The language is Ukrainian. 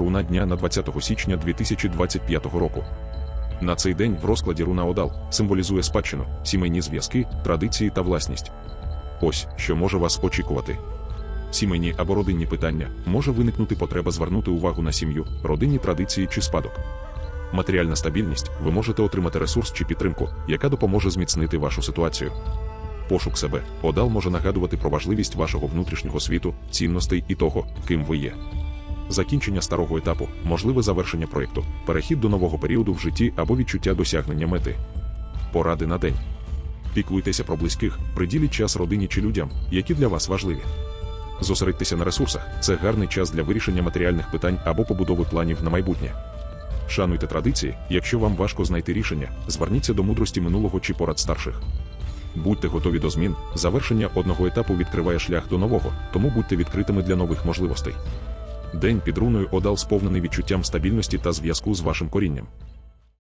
Руна дня на 20 січня 2025 року. На цей день в розкладі руна Одал символізує спадщину, сімейні зв'язки, традиції та власність. Ось що може вас очікувати. Сімейні або родинні питання може виникнути потреба звернути увагу на сім'ю, родинні традиції чи спадок. Матеріальна стабільність ви можете отримати ресурс чи підтримку, яка допоможе зміцнити вашу ситуацію. Пошук себе Одал може нагадувати про важливість вашого внутрішнього світу, цінностей і того, ким ви є. Закінчення старого етапу, можливе завершення проєкту, перехід до нового періоду в житті або відчуття досягнення мети. Поради на день. Піклуйтеся про близьких, приділіть час родині чи людям, які для вас важливі. Зосередьтеся на ресурсах це гарний час для вирішення матеріальних питань або побудови планів на майбутнє. Шануйте традиції, якщо вам важко знайти рішення, зверніться до мудрості минулого чи порад старших. Будьте готові до змін, завершення одного етапу відкриває шлях до нового, тому будьте відкритими для нових можливостей. День під руною Одал сповнений відчуттям стабільності та зв'язку з вашим корінням.